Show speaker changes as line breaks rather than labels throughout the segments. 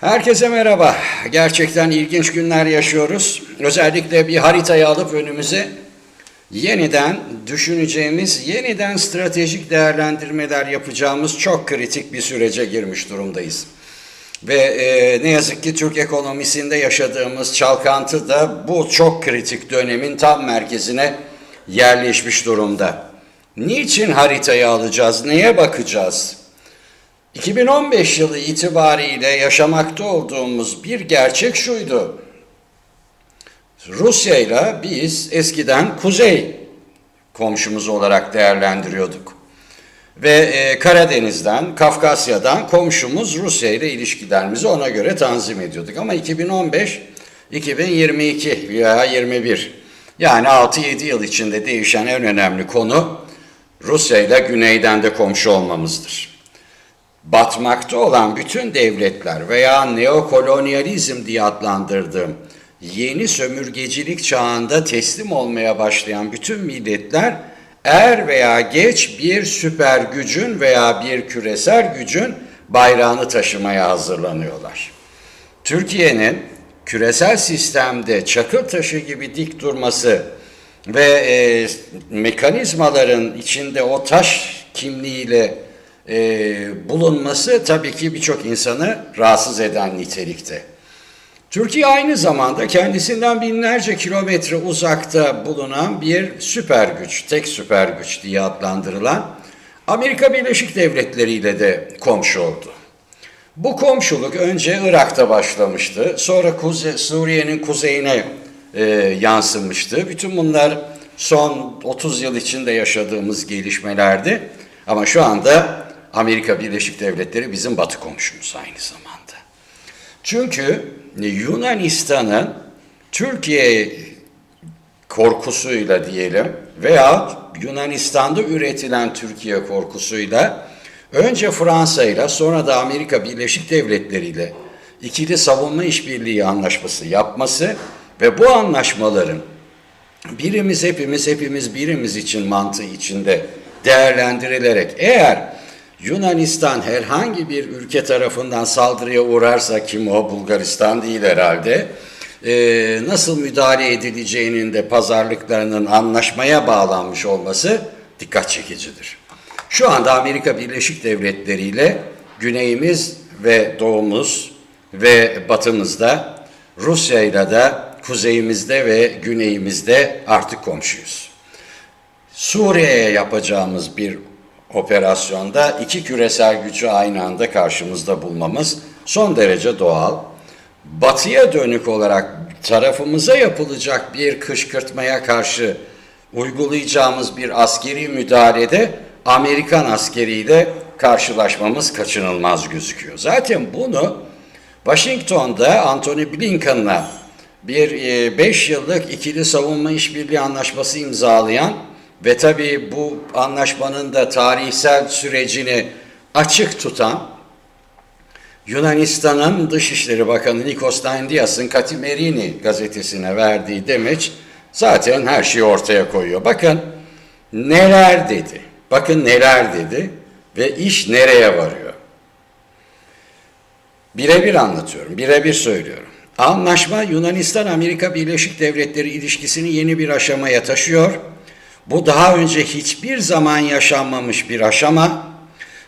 Herkese merhaba. Gerçekten ilginç günler yaşıyoruz. Özellikle bir haritayı alıp önümüze yeniden düşüneceğimiz, yeniden stratejik değerlendirmeler yapacağımız çok kritik bir sürece girmiş durumdayız. Ve e, ne yazık ki Türk ekonomisinde yaşadığımız çalkantı da bu çok kritik dönemin tam merkezine yerleşmiş durumda. Niçin haritayı alacağız? Neye bakacağız? 2015 yılı itibariyle yaşamakta olduğumuz bir gerçek şuydu. Rusya ile biz eskiden kuzey komşumuz olarak değerlendiriyorduk. Ve e, Karadeniz'den, Kafkasya'dan komşumuz Rusya ile ilişkilerimizi ona göre tanzim ediyorduk. Ama 2015, 2022 veya 21 yani 6-7 yıl içinde değişen en önemli konu Rusya ile güneyden de komşu olmamızdır batmakta olan bütün devletler veya neokolonyalizm diye adlandırdığım yeni sömürgecilik çağında teslim olmaya başlayan bütün milletler er veya geç bir süper gücün veya bir küresel gücün bayrağını taşımaya hazırlanıyorlar. Türkiye'nin küresel sistemde çakıl taşı gibi dik durması ve e, mekanizmaların içinde o taş kimliğiyle e, bulunması tabii ki birçok insanı rahatsız eden nitelikte. Türkiye aynı zamanda kendisinden binlerce kilometre uzakta bulunan bir süper güç, tek süper güç diye adlandırılan Amerika Birleşik Devletleri ile de komşu oldu. Bu komşuluk önce Irak'ta başlamıştı, sonra Kuze Suriye'nin kuzeyine e, yansımıştı. Bütün bunlar son 30 yıl içinde yaşadığımız gelişmelerdi. Ama şu anda Amerika Birleşik Devletleri bizim batı komşumuz aynı zamanda. Çünkü Yunanistan'ın Türkiye korkusuyla diyelim veya Yunanistan'da üretilen Türkiye korkusuyla önce Fransa ile sonra da Amerika Birleşik Devletleri ile ikili savunma işbirliği anlaşması yapması ve bu anlaşmaların birimiz hepimiz hepimiz birimiz için mantığı içinde değerlendirilerek eğer Yunanistan herhangi bir ülke tarafından saldırıya uğrarsa kim o Bulgaristan değil herhalde e, nasıl müdahale edileceğinin de pazarlıklarının anlaşmaya bağlanmış olması dikkat çekicidir. Şu anda Amerika Birleşik Devletleri ile güneyimiz ve doğumuz ve batımızda Rusya ile de kuzeyimizde ve güneyimizde artık komşuyuz. Suriye'ye yapacağımız bir operasyonda iki küresel gücü aynı anda karşımızda bulmamız son derece doğal. Batıya dönük olarak tarafımıza yapılacak bir kışkırtmaya karşı uygulayacağımız bir askeri müdahalede Amerikan askeriyle karşılaşmamız kaçınılmaz gözüküyor. Zaten bunu Washington'da Anthony Blinken'la bir 5 yıllık ikili savunma işbirliği anlaşması imzalayan ve tabii bu anlaşmanın da tarihsel sürecini açık tutan Yunanistan'ın Dışişleri Bakanı Nikos Dandias'ın Katimerini gazetesine verdiği demeç zaten her şeyi ortaya koyuyor. Bakın neler dedi, bakın neler dedi ve iş nereye varıyor. Birebir anlatıyorum, birebir söylüyorum. Anlaşma Yunanistan-Amerika Birleşik Devletleri ilişkisini yeni bir aşamaya taşıyor bu daha önce hiçbir zaman yaşanmamış bir aşama.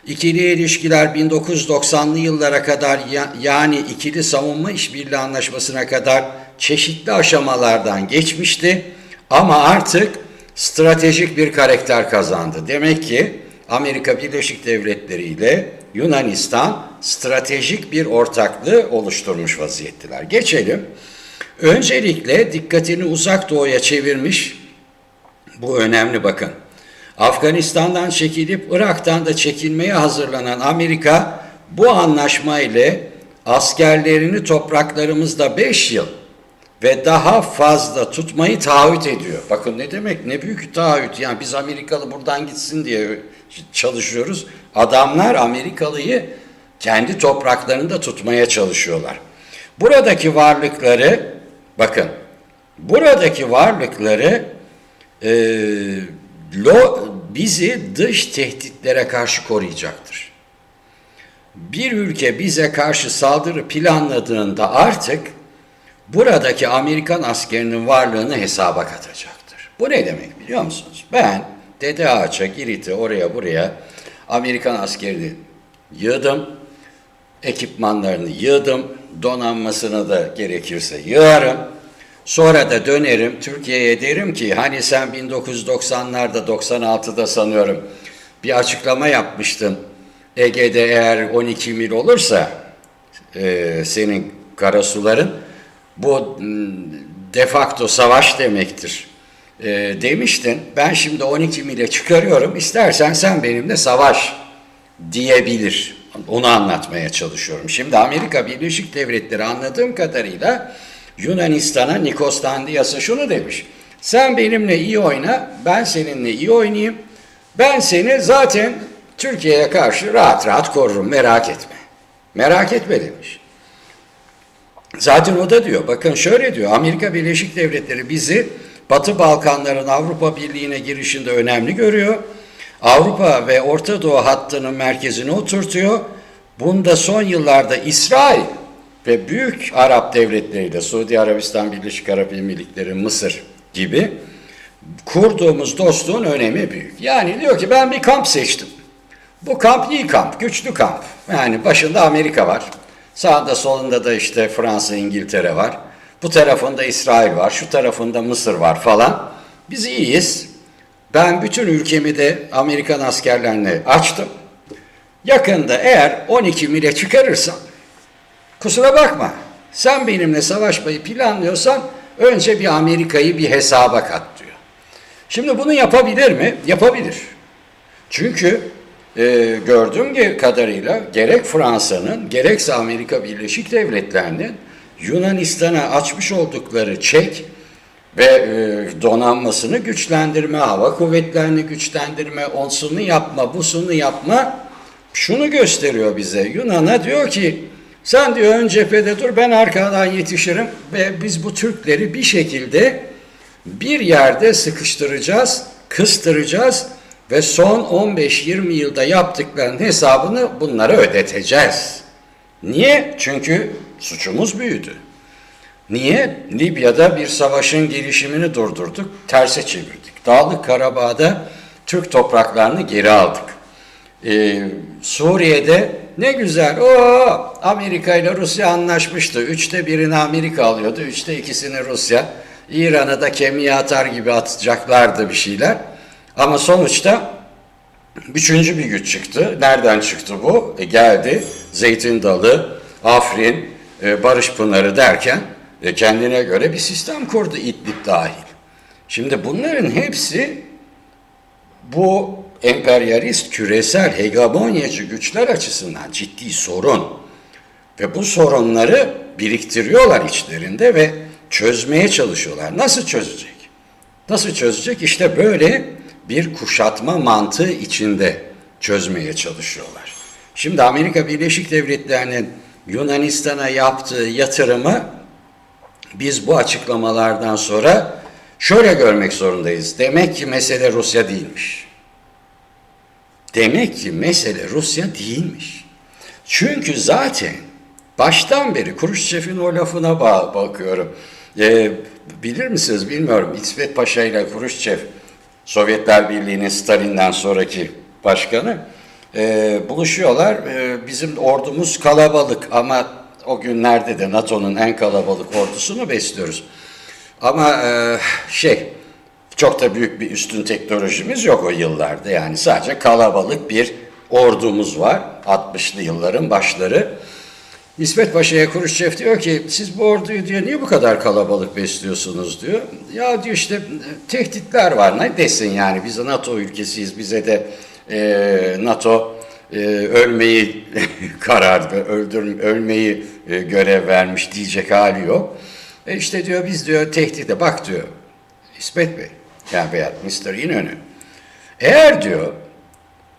İkili ilişkiler 1990'lı yıllara kadar yani ikili savunma işbirliği anlaşmasına kadar çeşitli aşamalardan geçmişti. Ama artık stratejik bir karakter kazandı. Demek ki Amerika Birleşik Devletleri ile Yunanistan stratejik bir ortaklığı oluşturmuş vaziyettiler. Geçelim. Öncelikle dikkatini uzak doğuya çevirmiş bu önemli bakın. Afganistan'dan çekilip Irak'tan da çekilmeye hazırlanan Amerika bu anlaşma ile askerlerini topraklarımızda 5 yıl ve daha fazla tutmayı taahhüt ediyor. Bakın ne demek ne büyük taahhüt yani biz Amerikalı buradan gitsin diye çalışıyoruz. Adamlar Amerikalıyı kendi topraklarında tutmaya çalışıyorlar. Buradaki varlıkları bakın buradaki varlıkları e, lo, bizi dış tehditlere karşı koruyacaktır. bir ülke bize karşı saldırı planladığında artık buradaki Amerikan askerinin varlığını hesaba katacaktır. Bu ne demek biliyor musunuz? Ben Dede Ağaç'a, Girit'e, oraya buraya Amerikan askerini yığdım, ekipmanlarını yığdım, donanmasını da gerekirse yığarım. Sonra da dönerim Türkiye'ye derim ki hani sen 1990'larda 96'da sanıyorum bir açıklama yapmıştın. Ege'de eğer 12 mil olursa e, senin karasuların bu m, de facto savaş demektir e, demiştin. Ben şimdi 12 mile çıkarıyorum. İstersen sen benimle savaş diyebilir. Onu anlatmaya çalışıyorum. Şimdi Amerika Birleşik Devletleri anladığım kadarıyla Yunanistan'a Nikos Dandias'a şunu demiş. Sen benimle iyi oyna, ben seninle iyi oynayayım. Ben seni zaten Türkiye'ye karşı rahat rahat korurum, merak etme. Merak etme demiş. Zaten o da diyor, bakın şöyle diyor, Amerika Birleşik Devletleri bizi Batı Balkanların Avrupa Birliği'ne girişinde önemli görüyor. Avrupa ve Orta Doğu hattının merkezine oturtuyor. Bunda son yıllarda İsrail ve büyük Arap devletleriyle Suudi Arabistan, Birleşik Arap Emirlikleri, Mısır gibi kurduğumuz dostluğun önemi büyük. Yani diyor ki ben bir kamp seçtim. Bu kamp iyi kamp, güçlü kamp. Yani başında Amerika var. Sağında solunda da işte Fransa, İngiltere var. Bu tarafında İsrail var, şu tarafında Mısır var falan. Biz iyiyiz. Ben bütün ülkemi de Amerikan askerlerine açtım. Yakında eğer 12 mile çıkarırsam kusura bakma. Sen benimle savaşmayı planlıyorsan önce bir Amerika'yı bir hesaba kat diyor. Şimdi bunu yapabilir mi? Yapabilir. Çünkü e, gördüğüm kadarıyla gerek Fransa'nın gerekse Amerika Birleşik Devletleri'nin Yunanistan'a açmış oldukları çek ve e, donanmasını güçlendirme, hava kuvvetlerini güçlendirme, onsunu yapma, busunu yapma şunu gösteriyor bize. Yunan'a diyor ki sen diyor ön cephede dur ben arkadan yetişirim ve biz bu Türkleri bir şekilde bir yerde sıkıştıracağız, kıstıracağız ve son 15-20 yılda yaptıklarının hesabını bunlara ödeteceğiz. Niye? Çünkü suçumuz büyüdü. Niye? Libya'da bir savaşın gelişimini durdurduk, terse çevirdik. Dağlık Karabağ'da Türk topraklarını geri aldık. Ee, Suriye'de ne güzel, o Amerika ile Rusya anlaşmıştı. Üçte birini Amerika alıyordu, üçte ikisini Rusya. İran'ı da kemiğe atar gibi atacaklardı bir şeyler. Ama sonuçta üçüncü bir güç çıktı. Nereden çıktı bu? E, geldi Zeytin Dalı, Afrin, e, Barış Pınarı derken e, kendine göre bir sistem kurdu İdlib dahil. Şimdi bunların hepsi bu emperyalist küresel hegemonyacı güçler açısından ciddi sorun. Ve bu sorunları biriktiriyorlar içlerinde ve çözmeye çalışıyorlar. Nasıl çözecek? Nasıl çözecek? İşte böyle bir kuşatma mantığı içinde çözmeye çalışıyorlar. Şimdi Amerika Birleşik Devletleri'nin Yunanistan'a yaptığı yatırımı biz bu açıklamalardan sonra şöyle görmek zorundayız. Demek ki mesele Rusya değilmiş. Demek ki mesele Rusya değilmiş. Çünkü zaten baştan beri Kuruşçev'in o lafına bakıyorum. Ee, bilir misiniz bilmiyorum. İsmet Paşa ile Kuruşçev Sovyetler Birliği'nin Stalin'den sonraki başkanı e, buluşuyorlar. E, bizim ordumuz kalabalık ama o günlerde de NATO'nun en kalabalık ordusunu besliyoruz. Ama e, şey çok da büyük bir üstün teknolojimiz yok o yıllarda. Yani sadece kalabalık bir ordumuz var. 60'lı yılların başları. İsmet Paşa'ya Kuruşçev diyor ki siz bu orduyu diyor niye bu kadar kalabalık besliyorsunuz diyor. Ya diyor işte tehditler var ne desin yani biz NATO ülkesiyiz bize de e, NATO e, ölmeyi karar öldür ölmeyi e, görev vermiş diyecek hali yok. E işte diyor biz diyor tehdide bak diyor İsmet Bey yani veya Mr. İnönü eğer diyor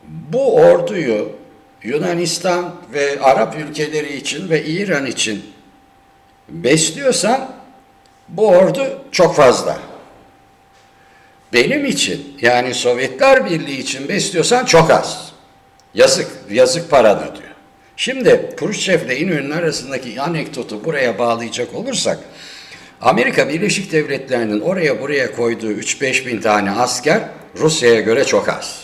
bu orduyu Yunanistan ve Arap ülkeleri için ve İran için besliyorsan bu ordu çok fazla. Benim için yani Sovyetler Birliği için besliyorsan çok az. Yazık, yazık paranı diyor. Şimdi Khrushchev ile İnönü'nün arasındaki anekdotu buraya bağlayacak olursak, Amerika Birleşik Devletleri'nin oraya buraya koyduğu 3-5 bin tane asker Rusya'ya göre çok az.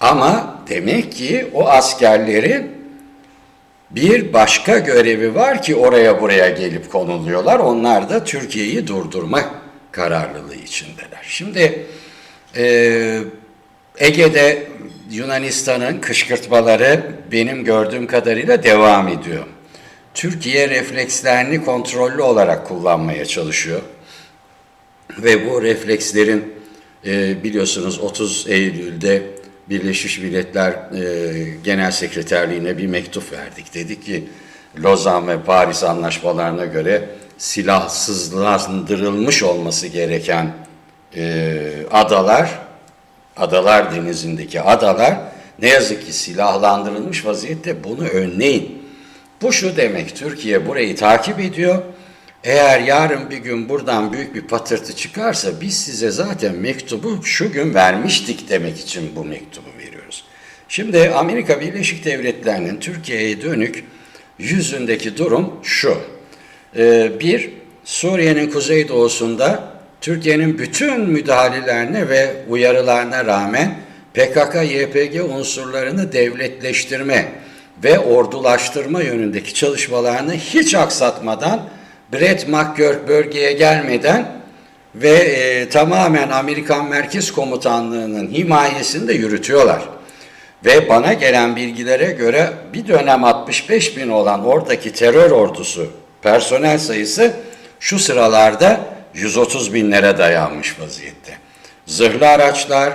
Ama demek ki o askerlerin bir başka görevi var ki oraya buraya gelip konuluyorlar. Onlar da Türkiye'yi durdurma kararlılığı içindeler. Şimdi e, Ege'de Yunanistan'ın kışkırtmaları benim gördüğüm kadarıyla devam ediyor. Türkiye reflekslerini kontrollü olarak kullanmaya çalışıyor. Ve bu reflekslerin e, biliyorsunuz 30 Eylül'de Birleşmiş Milletler e, Genel Sekreterliğine bir mektup verdik. Dedik ki Lozan ve Paris anlaşmalarına göre silahsızlandırılmış olması gereken e, adalar, Adalar Denizi'ndeki adalar ne yazık ki silahlandırılmış vaziyette bunu önleyin. Bu şu demek, Türkiye burayı takip ediyor. Eğer yarın bir gün buradan büyük bir patırtı çıkarsa biz size zaten mektubu şu gün vermiştik demek için bu mektubu veriyoruz. Şimdi Amerika Birleşik Devletleri'nin Türkiye'ye dönük yüzündeki durum şu. Ee, bir, Suriye'nin kuzeydoğusunda Türkiye'nin bütün müdahalelerine ve uyarılarına rağmen PKK-YPG unsurlarını devletleştirme ve ordulaştırma yönündeki çalışmalarını hiç aksatmadan Brett McGurk bölgeye gelmeden ve e, tamamen Amerikan Merkez Komutanlığı'nın himayesinde yürütüyorlar. Ve bana gelen bilgilere göre bir dönem 65 bin olan oradaki terör ordusu personel sayısı şu sıralarda 130 binlere dayanmış vaziyette. Zırhlı araçlar,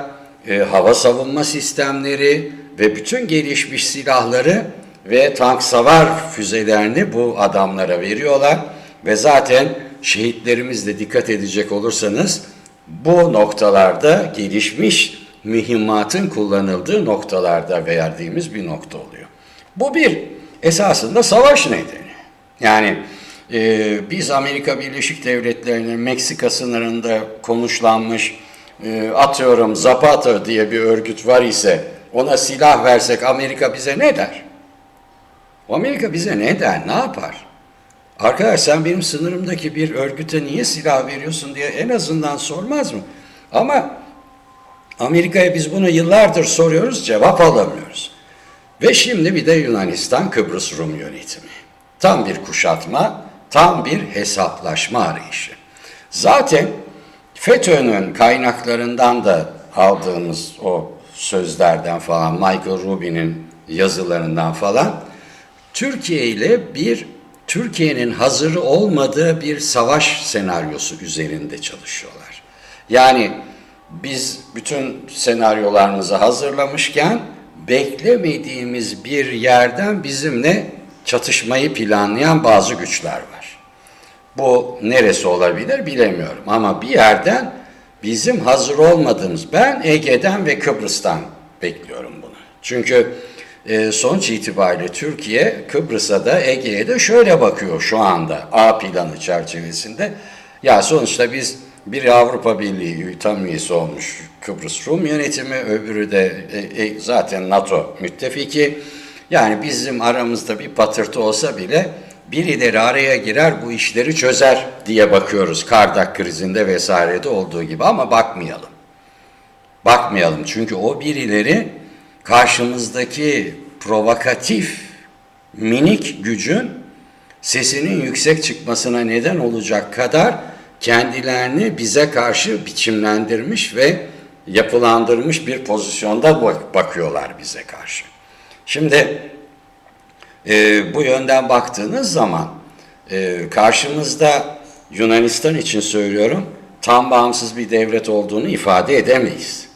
e, hava savunma sistemleri ve bütün gelişmiş silahları ve tank savar füzelerini bu adamlara veriyorlar. Ve zaten şehitlerimiz de dikkat edecek olursanız bu noktalarda gelişmiş mühimmatın kullanıldığı noktalarda verdiğimiz bir nokta oluyor. Bu bir esasında savaş nedeni. Yani e, biz Amerika Birleşik Devletleri'nin Meksika sınırında konuşlanmış e, atıyorum Zapata diye bir örgüt var ise ona silah versek Amerika bize ne der? Amerika bize ne der, ne yapar? Arkadaş sen benim sınırımdaki bir örgüte niye silah veriyorsun diye en azından sormaz mı? Ama Amerika'ya biz bunu yıllardır soruyoruz, cevap alamıyoruz. Ve şimdi bir de Yunanistan Kıbrıs Rum yönetimi. Tam bir kuşatma, tam bir hesaplaşma arayışı. Zaten FETÖ'nün kaynaklarından da aldığımız o sözlerden falan, Michael Rubin'in yazılarından falan, Türkiye ile bir Türkiye'nin hazır olmadığı bir savaş senaryosu üzerinde çalışıyorlar. Yani biz bütün senaryolarımızı hazırlamışken beklemediğimiz bir yerden bizimle çatışmayı planlayan bazı güçler var. Bu neresi olabilir bilemiyorum ama bir yerden bizim hazır olmadığımız ben Ege'den ve Kıbrıs'tan bekliyorum bunu. Çünkü e, sonuç itibariyle Türkiye Kıbrıs'a da Ege'ye de şöyle bakıyor şu anda A planı çerçevesinde. Ya sonuçta biz bir Avrupa Birliği tam üyesi olmuş Kıbrıs Rum yönetimi, öbürü de e, e, zaten NATO müttefiki. Yani bizim aramızda bir patırtı olsa bile birileri araya girer bu işleri çözer diye bakıyoruz Kardak krizinde vesairede olduğu gibi ama bakmayalım. Bakmayalım çünkü o birileri karşımızdaki provokatif minik gücün sesinin yüksek çıkmasına neden olacak kadar kendilerini bize karşı biçimlendirmiş ve yapılandırmış bir pozisyonda bakıyorlar bize karşı. Şimdi e, bu yönden baktığınız zaman e, karşımızda Yunanistan için söylüyorum tam bağımsız bir devlet olduğunu ifade edemeyiz.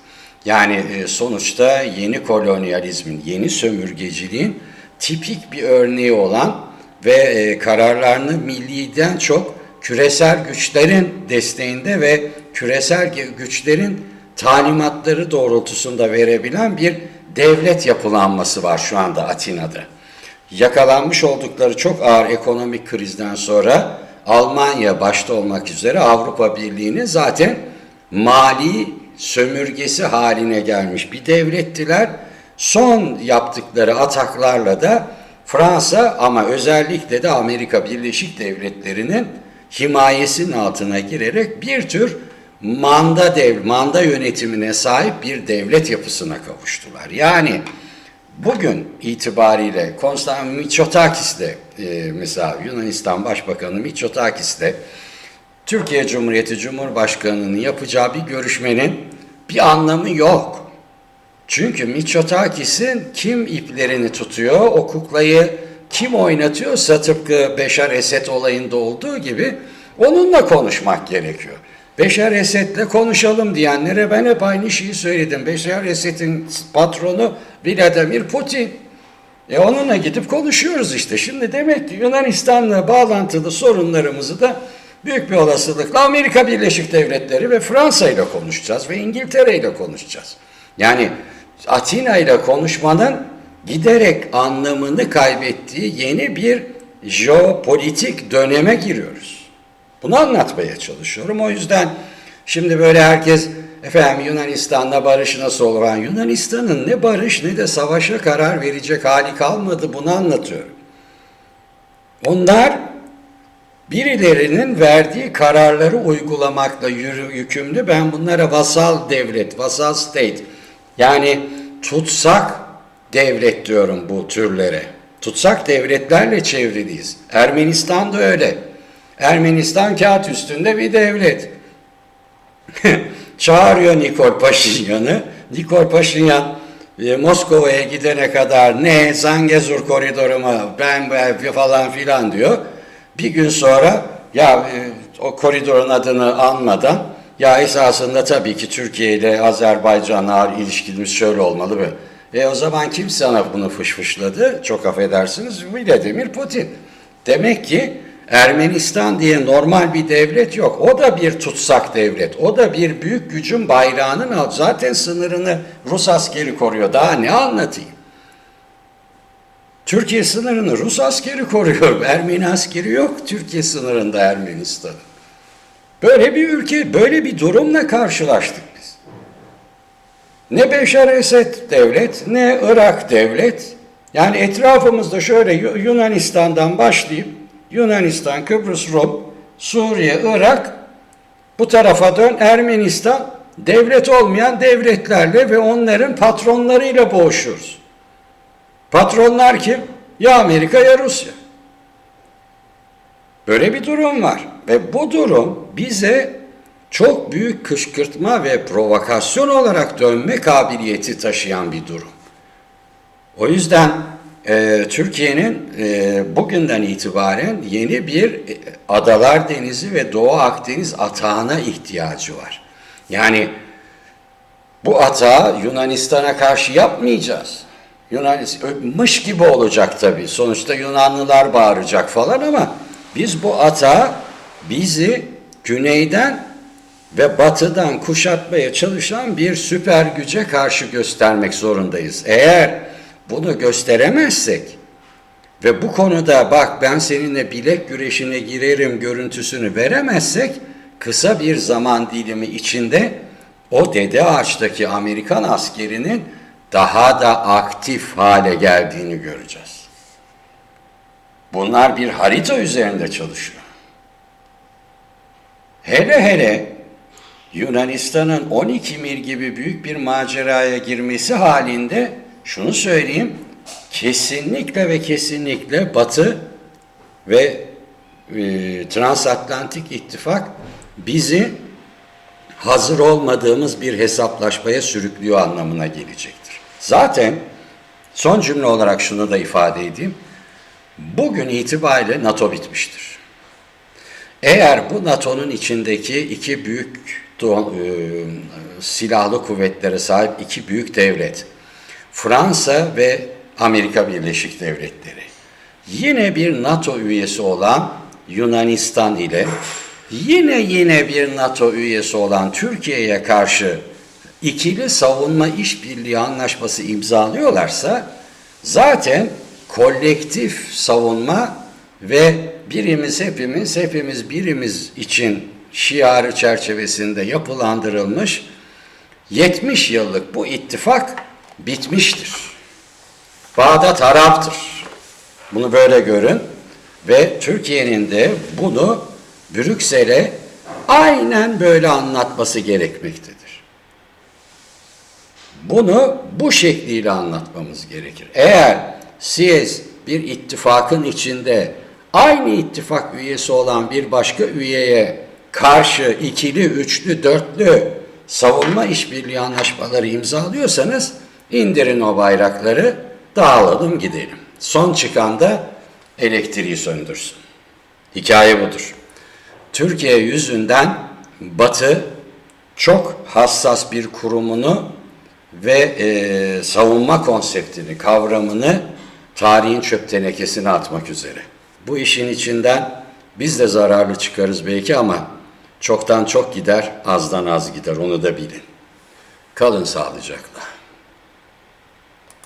Yani e, sonuçta yeni kolonyalizmin, yeni sömürgeciliğin tipik bir örneği olan ve e, kararlarını milliden çok küresel güçlerin desteğinde ve küresel güçlerin talimatları doğrultusunda verebilen bir devlet yapılanması var şu anda Atina'da. Yakalanmış oldukları çok ağır ekonomik krizden sonra Almanya başta olmak üzere Avrupa Birliği'nin zaten mali sömürgesi haline gelmiş bir devlettiler Son yaptıkları ataklarla da Fransa ama özellikle de Amerika Birleşik Devletleri'nin himayesinin altına girerek bir tür manda dev, manda yönetimine sahip bir devlet yapısına kavuştular. Yani bugün itibariyle Konstantin Mitsotakis de e, mesela Yunanistan Başbakanı Mitsotakis de Türkiye Cumhuriyeti Cumhurbaşkanı'nın yapacağı bir görüşmenin bir anlamı yok. Çünkü Mitsotakis'in kim iplerini tutuyor, o kuklayı kim oynatıyorsa tıpkı Beşar Esed olayında olduğu gibi onunla konuşmak gerekiyor. Beşar Esed'le konuşalım diyenlere ben hep aynı şeyi söyledim. Beşar Esed'in patronu Vladimir Putin. E onunla gidip konuşuyoruz işte. Şimdi demek ki Yunanistan'la bağlantılı sorunlarımızı da büyük bir olasılıkla Amerika Birleşik Devletleri ve Fransa ile konuşacağız ve İngiltere ile konuşacağız. Yani Atina ile konuşmanın giderek anlamını kaybettiği yeni bir jeopolitik döneme giriyoruz. Bunu anlatmaya çalışıyorum. O yüzden şimdi böyle herkes efendim Yunanistan'la barış nasıl olur? Ben Yunanistan'ın ne barış ne de savaşa karar verecek hali kalmadı bunu anlatıyorum. Onlar birilerinin verdiği kararları uygulamakla yürü, yükümlü. Ben bunlara vasal devlet, vasal state yani tutsak devlet diyorum bu türlere. Tutsak devletlerle çevriliyiz. Ermenistan da öyle. Ermenistan kağıt üstünde bir devlet. Çağırıyor Nikol Paşinyan'ı. Nikol Paşinyan e, Moskova'ya gidene kadar ne Zangezur koridoru mu ben ben falan filan diyor. Bir gün sonra ya e, o koridorun adını anmadan ya esasında tabii ki Türkiye ile Azerbaycan'la ilişkimiz şöyle olmalı be. E o zaman kim sana bunu fışfışladı? Çok affedersiniz Vladimir Putin. Demek ki Ermenistan diye normal bir devlet yok. O da bir tutsak devlet. O da bir büyük gücün bayrağının alt. Zaten sınırını Rus askeri koruyor. Daha ne anlatayım? Türkiye sınırını Rus askeri koruyor. Ermeni askeri yok Türkiye sınırında Ermenistan. Böyle bir ülke, böyle bir durumla karşılaştık biz. Ne Beşar Esed devlet, ne Irak devlet. Yani etrafımızda şöyle Yunanistan'dan başlayıp Yunanistan, Kıbrıs, Rum, Suriye, Irak bu tarafa dön Ermenistan devlet olmayan devletlerle ve onların patronlarıyla boğuşuyoruz. Patronlar kim? Ya Amerika ya Rusya. Böyle bir durum var ve bu durum bize çok büyük kışkırtma ve provokasyon olarak dönme kabiliyeti taşıyan bir durum. O yüzden e, Türkiye'nin e, bugünden itibaren yeni bir e, Adalar Denizi ve Doğu Akdeniz atağına ihtiyacı var. Yani bu atağı Yunanistan'a karşı yapmayacağız. Yunanistan gibi olacak tabii. Sonuçta Yunanlılar bağıracak falan ama biz bu atağı bizi güneyden ve batıdan kuşatmaya çalışan bir süper güce karşı göstermek zorundayız. Eğer bunu gösteremezsek ve bu konuda bak ben seninle bilek güreşine girerim görüntüsünü veremezsek kısa bir zaman dilimi içinde o dede ağaçtaki Amerikan askerinin daha da aktif hale geldiğini göreceğiz. Bunlar bir harita üzerinde çalışıyor. Hele hele Yunanistan'ın 12 mil gibi büyük bir maceraya girmesi halinde şunu söyleyeyim, kesinlikle ve kesinlikle Batı ve e, Transatlantik İttifak bizi hazır olmadığımız bir hesaplaşmaya sürüklüyor anlamına gelecektir. Zaten son cümle olarak şunu da ifade edeyim. Bugün itibariyle NATO bitmiştir. Eğer bu NATO'nun içindeki iki büyük e, silahlı kuvvetlere sahip iki büyük devlet, Fransa ve Amerika Birleşik Devletleri, yine bir NATO üyesi olan Yunanistan ile yine yine bir NATO üyesi olan Türkiye'ye karşı ikili savunma işbirliği anlaşması imzalıyorlarsa zaten kolektif savunma ve birimiz hepimiz hepimiz birimiz için şiarı çerçevesinde yapılandırılmış 70 yıllık bu ittifak bitmiştir. Bağdat haraptır. Bunu böyle görün ve Türkiye'nin de bunu Brüksel'e aynen böyle anlatması gerekmektedir. Bunu bu şekliyle anlatmamız gerekir. Eğer siz bir ittifakın içinde aynı ittifak üyesi olan bir başka üyeye karşı ikili, üçlü, dörtlü savunma işbirliği anlaşmaları imzalıyorsanız indirin o bayrakları, dağılalım gidelim. Son çıkan da elektriği söndürsün. Hikaye budur. Türkiye yüzünden Batı çok hassas bir kurumunu ve e, savunma konseptini, kavramını tarihin çöp tenekesine atmak üzere. Bu işin içinden biz de zararlı çıkarız belki ama çoktan çok gider, azdan az gider onu da bilin. Kalın sağlıcakla.